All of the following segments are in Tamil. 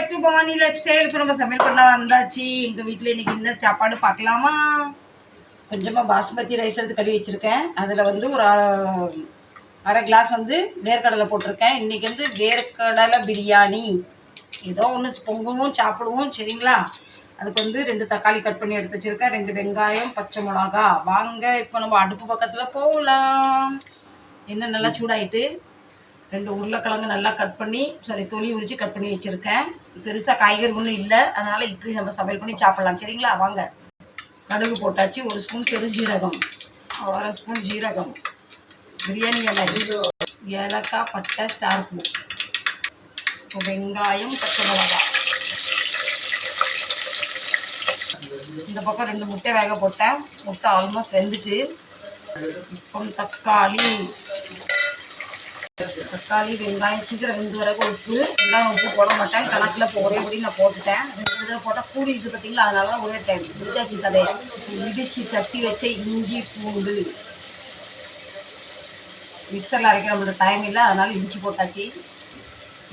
Back to Bhavani lifestyle இப்போ நம்ம சமையல் பண்ண வந்தாச்சு. எங்கள் வீட்டில் இன்னைக்கு என்ன சாப்பாடு பார்க்கலாமா? கொஞ்சமாக பாஸ்மதி ரைஸ் எடுத்து கழுவி வச்சுருக்கேன். அதில் வந்து ஒரு அரை கிளாஸ் வந்து வேர்க்கடலை போட்டிருக்கேன். இன்றைக்கி வந்து வேர்க்கடலை பிரியாணி. ஏதோ ஒன்று பொங்குவோம் சாப்பிடுவோம் சரிங்களா? அதுக்கு வந்து ரெண்டு தக்காளி கட் பண்ணி எடுத்து வச்சுருக்கேன். ரெண்டு வெங்காயம் பச்சை மிளகா. வாங்க இப்போ நம்ம அடுப்பு பக்கத்தில் போகலாம். என்ன நல்லா சூடாயிட்டு? ரெண்டு உருளைக்கிழங்கு நல்லா கட் பண்ணி சாரி தொலி உரித்து கட் பண்ணி வச்சுருக்கேன். பெருசாக காய்கறி ஒன்றும் இல்லை. அதனால் இப்படி நம்ம சமையல் பண்ணி சாப்பிட்லாம். சரிங்களா? வாங்க. கடுகு போட்டாச்சு. ஒரு ஸ்பூன் பெருஞ்சீரகம். அரை ஸ்பூன் ஜீரகம். பிரியாணி இலை. ஏலக்காய் பட்டை ஸ்டார் பூ வெங்காயம் பச்சை மிளகாய். இந்த பக்கம் ரெண்டு முட்டை வேக போட்டேன். முட்டை ஆல்மோஸ்ட் வெந்துட்டு. இப்போ தக்காளி. தக்காளி வெங்காயம் சீக்கிரம் வெந்து வரைக்கும் உப்பு வெங்காயம் உப்பு போட மாட்டேன். கணக்கில் ஒரே படி நான் போட்டுட்டேன். ரெண்டு தடவை போட்டால் கூடி இது பார்த்தீங்களா அதனால ஒரே டைம் இடிச்சாச்சு கதையை இடிச்சு தட்டி வச்ச இஞ்சி பூண்டு. மிக்சரில் அரைக்கிற நம்மளோட டைம் இல்லை. அதனால இடிச்சு போட்டாச்சு.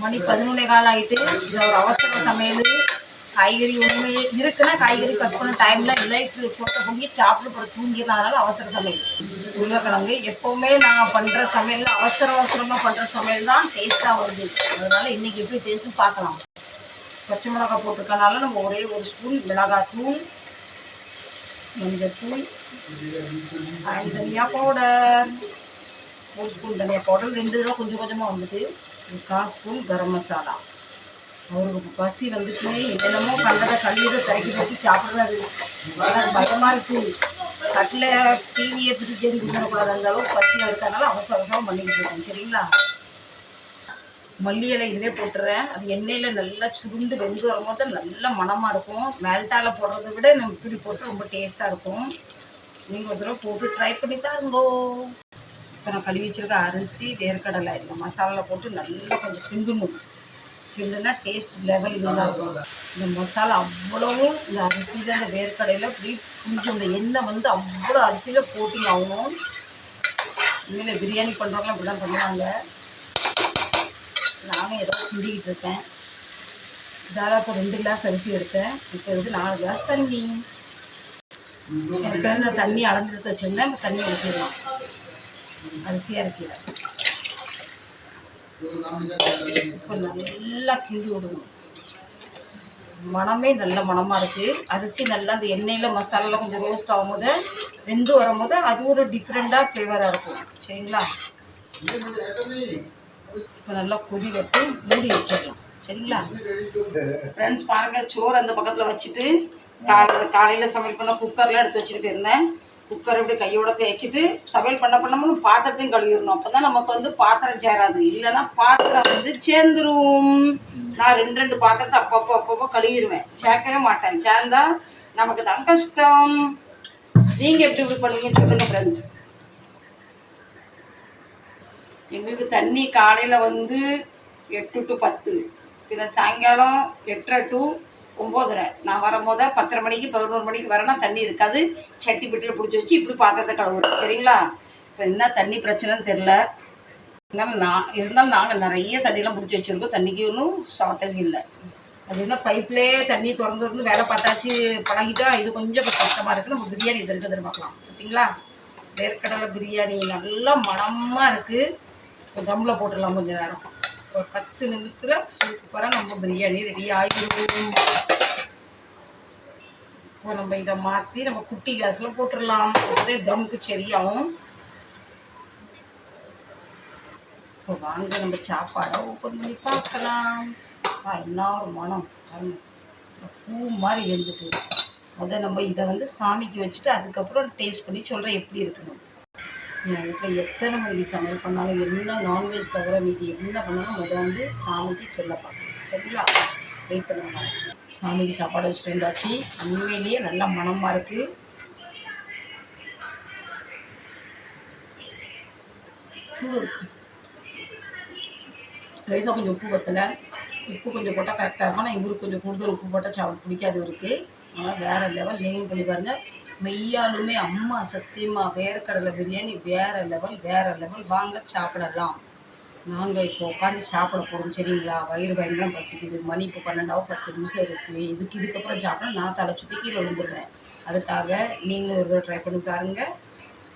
மணி பதினொன்னே கால் ஆகிட்டு இது ஒரு அவசர சமையல். காய்கறி ஒன்றுமே இருக்குன்னா காய்கறி கட் பண்ண டைம்ல இல்லை இப்படி போட்ட பொங்கி சாப்பிட்டு போகிற தூங்கிடலாம் அதனால அவசர சமையல். உருளைக்கிழங்கு எப்போவுமே நான் பண்ணுற சமையல் அவசர அவசரமாக பண்ணுற சமையல் தான் டேஸ்ட்டாக வருது. அதனால இன்னைக்கு எப்படி டேஸ்ட்டும் பார்க்கலாம். பச்சை மிளகாய் போட்டிருக்கனால நம்ம ஒரே ஒரு ஸ்பூன் மிளகாய் தூள் மஞ்சள் தூள் அண்ட் தனியா பவுடர் ஒரு ஸ்பூன் தனியா பவுடர் ரெண்டு தடவை கொஞ்சம் கொஞ்சமாக வந்துட்டு ஒரு கால் ஸ்பூன் கரம் மசாலா. அவருக்கு பசி வந்துட்டு என்னென்னமோ கண்டதை கல்லீரை திறக்கி வச்சு சாப்பிட்றது எனக்கு பயமாக இருக்கு. கட்டில் டிவியை பிடிச்சி தேடி கொடுக்கக்கூடாது அந்த அளவுக்கு பசியாக இருக்கறனால அவசர அவசரம் பண்ணிக்கிட்டு இருக்கேன் சரிங்களா? மல்லி இலை இதிலே போட்டுறேன். அது எண்ணெயில் நல்லா சுருண்டு வெந்து வரும்போது நல்ல மணமாக இருக்கும். மேல்டாவில் போடுறதை விட நம்ம இப்படி போட்டு ரொம்ப டேஸ்ட்டாக இருக்கும். நீங்கள் ஒரு தடவை போட்டு ட்ரை பண்ணி தாருங்கோ இப்போ நான் கழுவி வச்சுருக்க அரிசி வேர்க்கடலை இந்த மசாலாவில் போட்டு நல்லா கொஞ்சம் கிண்டணும் இல்லைன்னா டேஸ்ட் லெவல் இதுதான் இந்த மசாலா அவ்வளவும் இந்த அரிசியில் அந்த வேர்க்கடையில் இப்படி கொஞ்சம் இந்த எண்ணெய் வந்து அவ்வளோ அரிசியில் போட்டி ஆகணும் இனிமேல் பிரியாணி பண்ணுறவங்களாம் இப்படி தான் பண்ணுவாங்க. நானும் ஏதோ சிந்திக்கிட்டு இருக்கேன். இதால் இப்போ ரெண்டு கிளாஸ் அரிசி எடுத்தேன். இப்போ வந்து நாலு கிளாஸ் தண்ணி. எனக்கு இந்த தண்ணி அளந்து எடுத்து வச்சிருந்தேன். தண்ணி ஊற்றிடலாம் அரிசியாக இருக்கிறேன் இப்போ நல்லா கிண்டி விடணும். மணமே நல்ல மணமாக இருக்குது அரிசி நல்லா அந்த எண்ணெயில் மசாலாலாம் கொஞ்சம் ரோஸ்ட் ஆகும்போது வெந்து வரும்போது அது ஒரு டிஃப்ரெண்ட்டாக ஃப்ளேவராக இருக்கும். சரிங்களா? இப்போ நல்லா கொதி வட்டு மூடி வச்சிடலாம். சரிங்களா? ஃப்ரெண்ட்ஸ் பாருங்கள் சோறு அந்த பக்கத்தில் வச்சுட்டு காலை காலையில் சமையல் பண்ண குக்கர்லாம் எடுத்து வச்சுட்டு போயிருந்தேன். குக்கர் இப்படி கையோட தேய்ச்சிட்டு சமையல் பண்ண பண்ணமும் பாத்திரத்தையும் கழுவிடணும். அப்போ தான் நமக்கு வந்து பாத்திரம் சேராது. இல்லைன்னா பாத்திரம் வந்து சேர்ந்துரும். நான் ரெண்டு ரெண்டு பாத்திரத்தை அப்பப்போ அப்பப்போ கழுவிடுவேன். சேர்க்கவே மாட்டேன். சேர்ந்தா நமக்கு தான் கஷ்டம். நீங்கள் எப்படி இப்படி பண்ணுவீங்கன்னு சொல்லுங்கள் ஃப்ரெண்ட்ஸ் எங்களுக்கு தண்ணி காலையில் வந்து எட்டு டு பத்து. பின்ன சாயங்காலம் எட்டரை டு ஒம்போதரை. நான் வரும்போது பத்தரை மணிக்கு பதினோரு மணிக்கு வரேன்னா தண்ணி இருக்காது. சட்டி பெட்டியில் பிடிச்சி வச்சு இப்படி பாத்திரத்தை கழுவுறோம் சரிங்களா? இப்போ என்ன தண்ணி பிரச்சனைன்னு தெரில இருந்தாலும் நான் இருந்தாலும் நாங்கள் நிறைய தண்ணியெலாம் பிடிச்சி வச்சுருக்கோம். தண்ணிக்கு ஒன்றும் ஷார்ட்டேஜ் இல்லை. அது என்ன பைப்லேயே தண்ணி திறந்து திறந்து வேலை பார்த்தாச்சு பழகிட்டா இது கொஞ்சம் கஷ்டமாக இருக்குது நம்ம பிரியாணி செஞ்சு எதிர்பார்க்கலாம் பார்த்தீங்களா? வேர்க்கடலை பிரியாணி நல்லா மணமாக இருக்குது தம்மில் போட்டுடலாம் கொஞ்சம் நேரம். ஒரு பத்து நிமிஷத்தில் சூப்பராக நம்ம பிரியாணி ரெடி ஆகிடும் இப்போ நம்ம இதை மாற்றி நம்ம குட்டி கேஸில் போட்டுடலாம். அப்போதே தமுக்கு சரியாகும். இப்போ வாங்க நம்ம சாப்பாடை ஓப்பன் பண்ணி பார்க்கலாம். என்ன ஒரு மனம். பாருங்க. பூ மாதிரி வெந்துட்டு முதல் நம்ம இதை வந்து சாமிக்கு வச்சுட்டு அதுக்கப்புறம் டேஸ்ட் பண்ணி சொல்கிறேன் எப்படி இருக்கணும் என் வீட்டில் எத்தனை மணிக்கு சமையல் பண்ணாலும் என்ன நான்வெஜ் தவிர மீதி என்ன பண்ணாலும் முதல் வந்து சாமிக்கு செல்ல பார்க்கணும். சரிங்களா? வெயிட் பண்ணுங்க சாமிக்கு சாப்பாடு வச்சுட்டு இருந்தாச்சு உண்மையிலேயே நல்லா மணமாக இருக்குது லேசாக கொஞ்சம் உப்பு பற்றலை உப்பு கொஞ்சம் போட்டால் கரெக்டாக இருக்கும். ஆனால் இவருக்கு கொஞ்சம் கூடுதல் உப்பு போட்டால் சாப்பிட பிடிக்காது இருக்குது வேறு லெவல் நீங்களும் பண்ணி பாருங்கள் மெய்யாலுமே அம்மா சத்தியமா வேர்க்கடலை பிரியாணி வேறு லெவல் வேறு லெவல் வாங்க சாப்பிடலாம். நாங்கள் இப்போ உட்காந்து சாப்பிட போகிறோம் சரிங்களா? வயிறு பயங்கரம் பசிக்குது. மணி இப்போ பன்னெண்டாவோ பத்து நிமிஷம் இருக்குது இதுக்கு இதுக்கப்புறம் சாப்பிட நான் தலை சுற்றி கீழே விழுந்துடுவேன். அதுக்காக நீங்களும் ஒரு ட்ரை பண்ணி பாருங்கள்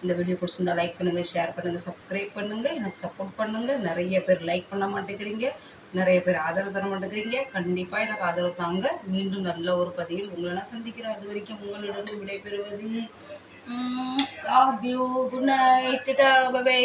இந்த வீடியோ பிடிச்சிருந்தா லைக் பண்ணுங்கள் ஷேர் பண்ணுங்கள் சப்ஸ்கிரைப் பண்ணுங்கள் எனக்கு சப்போர்ட் பண்ணுங்கள் நிறைய பேர் லைக் பண்ண மாட்டேங்கிறீங்க. நிறைய பேர் ஆதரவு தர மாட்டேங்கிறீங்க. கண்டிப்பாக எனக்கு ஆதரவு தாங்க. மீண்டும் நல்ல ஒரு பதிவில் உங்களை நான் சந்திக்கிறேன். அது வரைக்கும் உங்களிடம் விடைபெறுவது குட் நைட் பை